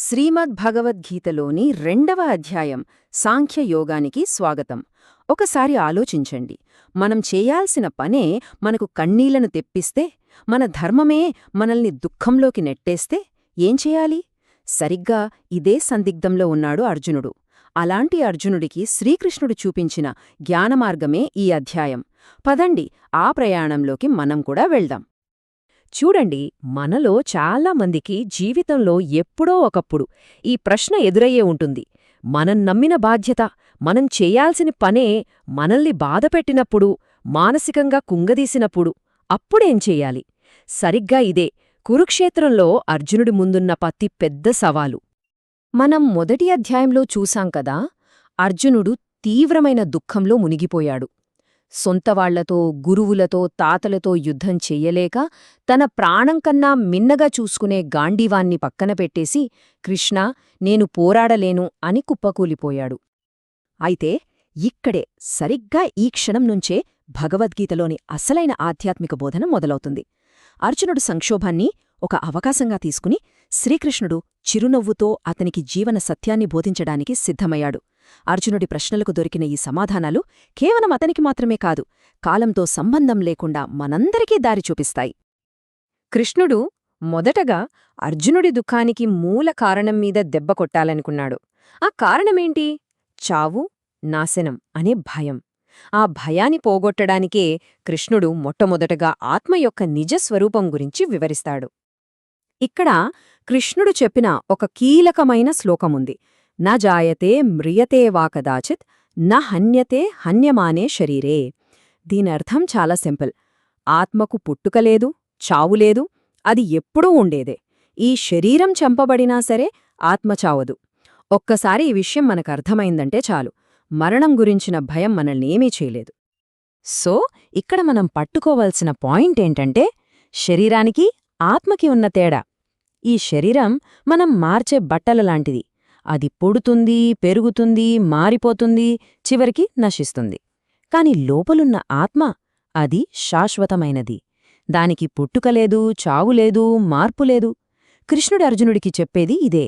శ్రీమద్ భగవద్గీతలోని రెండవ అధ్యాయం సాంఖ్యయోగానికి స్వాగతం. ఒకసారి ఆలోచించండి. మనం చేయాల్సిన పనే మనకు కన్నీళ్ళను తెప్పిస్తే మన ధర్మమే మనల్ని దుఃఖంలోకి నెట్టేస్తే ఏం చేయాలి? సరిగ్గా ఇదే సందిగ్ధంలో ఉన్నాడు అర్జునుడు. అలాంటి అర్జునుడికి శ్రీకృష్ణుడు చూపించిన జ్ఞానమార్గమే ఈ అధ్యాయం. పదండి ఆ ప్రయాణంలోకి మనం కూడా వెళ్దాం. చూడండి మనలో చాలా మందికి జీవితంలో ఎప్పుడో ఒకప్పుడు ఈ ప్రశ్న ఎదురయ్యే ఉంటుంది. మనం నమ్మిన బాధ్యత మనం చేయాల్సిన పనే మనల్ని బాధపెట్టినప్పుడు మానసికంగా కుంగదీసినప్పుడు అప్పుడేం చెయ్యాలి సరిగ్గా ఇదే కురుక్షేత్రంలో అర్జునుడి ముందున్న పత్తి పెద్ద సవాలు. మనం మొదటి అధ్యాయంలో చూశాం కదా అర్జునుడు తీవ్రమైన దుఃఖంలో మునిగిపోయాడు. సొంతవాళ్ళతో గురువులతో తాతలతో యుద్ధం చెయ్యలేక తన ప్రాణం కన్నా మిన్నగా చూసుకునే గాంధీవాన్ని పక్కన పెట్టేసి కృష్ణ నేను పోరాడలేను అని కుప్పకూలిపోయాడు. అయితే ఇక్కడే సరిగ్గా ఈ క్షణం నుంచే భగవద్గీతలోని అసలైన ఆధ్యాత్మిక బోధన మొదలవుతుంది. అర్జునుడు సంక్షోభాన్ని ఒక అవకాశంగా తీసుకుని శ్రీకృష్ణుడు చిరునవ్వుతో అతనికి జీవన సత్యాన్ని బోధించడానికి సిద్ధమయ్యాడు. అర్జునుడి ప్రశ్నలకు దొరికిన ఈ సమాధానాలు కేవలం అతనికి మాత్రమే కాదు కాలంతో సంబంధం లేకుండా మనందరికీ దారి చూపిస్తాయి. కృష్ణుడు మొదటగా అర్జునుడి దుఃఖానికి మూల కారణం మీద దెబ్బ కొట్టాలనుకున్నాడు. ఆ కారణమేంటి? చావు నాశనం అనే భయం. ఆ భయాన్ని పోగొట్టడానికే కృష్ణుడు మొట్టమొదటగా ఆత్మ యొక్క నిజస్వరూపం గురించి వివరిస్తాడు. ఇక్కడ కృష్ణుడు చెప్పిన ఒక కీలకమైన శ్లోకముంది. న జాయతే మ్రియతే వా కదాచిత్ న హన్యతే హన్యమానే శరీరే. దీనర్థం చాలా సింపుల్. ఆత్మకు పుట్టుకలేదు చావులేదు అది ఎప్పుడూ ఉండేదే. ఈ శరీరం చంపబడినా సరే ఆత్మ చావదు. ఒక్కసారి ఈ విషయం మనకర్థమైందంటే చాలు. మరణం గురించిన భయం మనల్నేమీ చేయలేదు. సో ఇక్కడ మనం పట్టుకోవలసిన పాయింట్ ఏంటంటే శరీరానికి ఆత్మకి ఉన్న తేడా. ఈ శరీరం మనం మార్చే బట్టల లాంటిది. అది పొడుతుంది పెరుగుతుంది మారిపోతుంది చివరికి నశిస్తుంది. కాని లోపలున్న ఆత్మ అది శాశ్వతమైనది. దానికి పుట్టుకలేదు చావులేదు మార్పులేదు కృష్ణుడి అర్జునుడికి చెప్పేది ఇదే.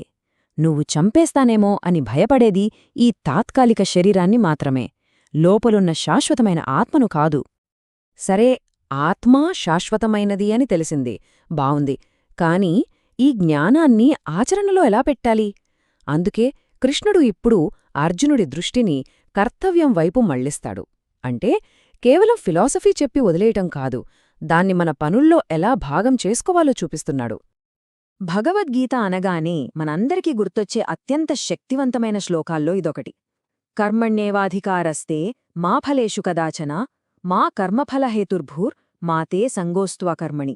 నువ్వు చంపేస్తానేమో అని భయపడేది ఈ తాత్కాలిక శరీరాన్ని మాత్రమే. లోపలున్న శాశ్వతమైన ఆత్మను కాదు. సరే ఆత్మా శాశ్వతమైనది అని తెలిసింది. బావుంది. కాని ఈ జ్ఞానాన్ని ఆచరణలో ఎలా పెట్టాలి? అందుకే కృష్ణుడు ఇప్పుడు అర్జునుడి దృష్టిని కర్తవ్యం వైపు మళ్ళిస్తాడు అంటే కేవలం ఫిలాసఫీ చెప్పి వదిలేయటం కాదు దాన్ని మన పనుల్లో ఎలా భాగం చేసుకోవాలో చూపిస్తున్నాడు. భగవద్గీత అనగానే మనందరికీ గుర్తొచ్చే అత్యంత శక్తివంతమైన శ్లోకాల్లో ఇదొకటి. కర్మణ్యేవాధికారస్తే మా ఫలేషు కదాచన మా కర్మఫలహేతుర్భూర్ మాతే సంగోస్త్వకర్మణి.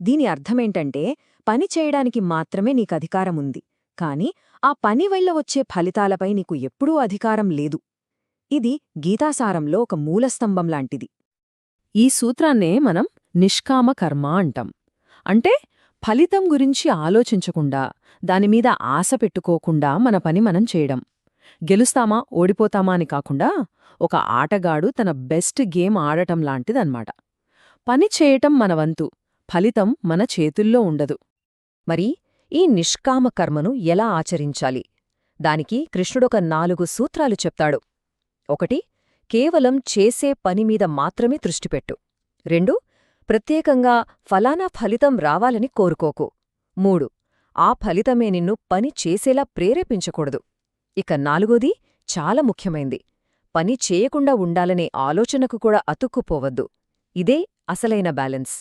దీని అర్థమేంటంటే పని చేయడానికి మాత్రమే నీకధికారముంది. కాని ఆ పని వల్ల వచ్చే ఫలితాలపై నీకు ఎప్పుడూ అధికారం లేదు. ఇది గీతాసారంలో ఒక మూలస్తంభంలాంటిది ఈ సూత్రాన్నే మనం నిష్కామ కర్మ అంటాం. అంటే ఫలితం గురించి ఆలోచించకుండా దానిమీద ఆశ పెట్టుకోకుండా మన పని మనం చేయడం. గెలుస్తామా ఓడిపోతామా అని కాకుండా ఒక ఆటగాడు తన బెస్ట్ గేమ్ ఆడటం లాంటిదన్నమాట. పని చేయటం మన వంతు ఫలితం మన చేతుల్లో ఉండదు. మరి ఈ నిష్కామ కర్మను ఎలా ఆచరించాలి? దానికి కృష్ణుడొక నాలుగు సూత్రాలు చెప్తాడు. ఒకటి కేవలం చేసే పనిమీద మాత్రమే దృష్టిపెట్టు రెండు ప్రత్యేకంగా ఫలానా ఫలితం రావాలని కోరుకోకు. మూడు ఆ ఫలితమే నిన్ను పని చేసేలా ప్రేరేపించకూడదు. ఇక నాలుగోది చాలా ముఖ్యమైంది. పని చేయకుండా ఉండాలనే ఆలోచనకు కూడా అతుక్కుపోవద్దు. ఇదే అసలైన బ్యాలెన్స్.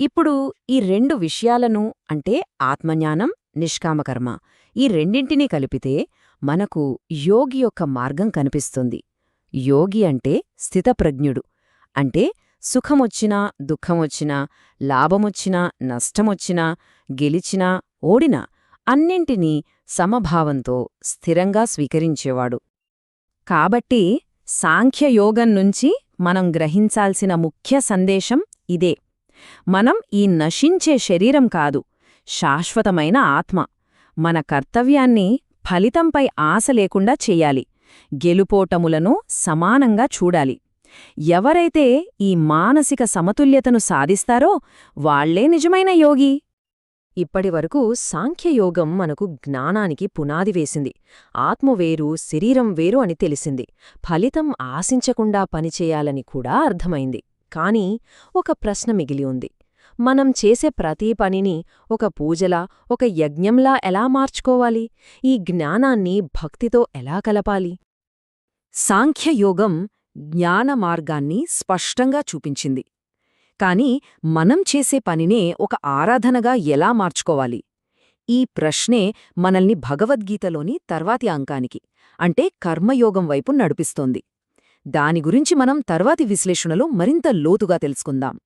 ఇప్పుడు ఈ రెండు విషయాలను అంటే ఆత్మజ్ఞానం నిష్కామకర్మ ఈ రెండింటినీ కలిపితే మనకు యోగి యొక్క మార్గం కనిపిస్తుంది. యోగి అంటే స్థితప్రజ్ఞుడు. అంటే సుఖమొచ్చినా దుఃఖమొచ్చినా లాభమొచ్చినా నష్టమొచ్చినా గెలిచినా ఓడినా అన్నింటినీ సమభావంతో స్థిరంగా స్వీకరించేవాడు. కాబట్టి సాంఖ్యయోగం నుంచి మనం గ్రహించాల్సిన ముఖ్య సందేశం ఇదే. మనం ఈ నశించే శరీరం కాదు శాశ్వతమైన ఆత్మ. మన కర్తవ్యాన్ని ఫలితంపై ఆశ లేకుండా చెయ్యాలి గెలుపోటములను సమానంగా చూడాలి. ఎవరైతే ఈ మానసిక సమతుల్యతను సాధిస్తారో వాళ్ళే నిజమైన యోగి. ఇప్పటివరకు సాంఖ్యయోగం మనకు జ్ఞానానికి పునాది వేసింది. ఆత్మ వేరు శరీరం వేరు అని తెలిసింది. ఫలితం ఆశించకుండా పనిచేయాలని కూడా అర్థమైంది. కాని ఒక ప్రశ్న మిగిలి ఉంది. మనం చేసే ప్రతి పనిని ఒక పూజలా ఒక యజ్ఞంలా ఎలా మార్చుకోవాలి? ఈ జ్ఞానాన్ని భక్తితో ఎలా కలపాలి? సాంఖ్యయోగం జ్ఞాన మార్గాన్ని స్పష్టంగా చూపించింది. కాని మనం చేసే పనినే ఒక ఆరాధనగా ఎలా మార్చుకోవాలి? ఈ ప్రశ్నే మనల్ని భగవద్గీతలోని తర్వాతి అంకానికి అంటే కర్మయోగం వైపు నడిపిస్తోంది. దాని గురించి మనం తర్వాతి విశ్లేషణలో మరింత లోతుగా తెలుసుకుందాం.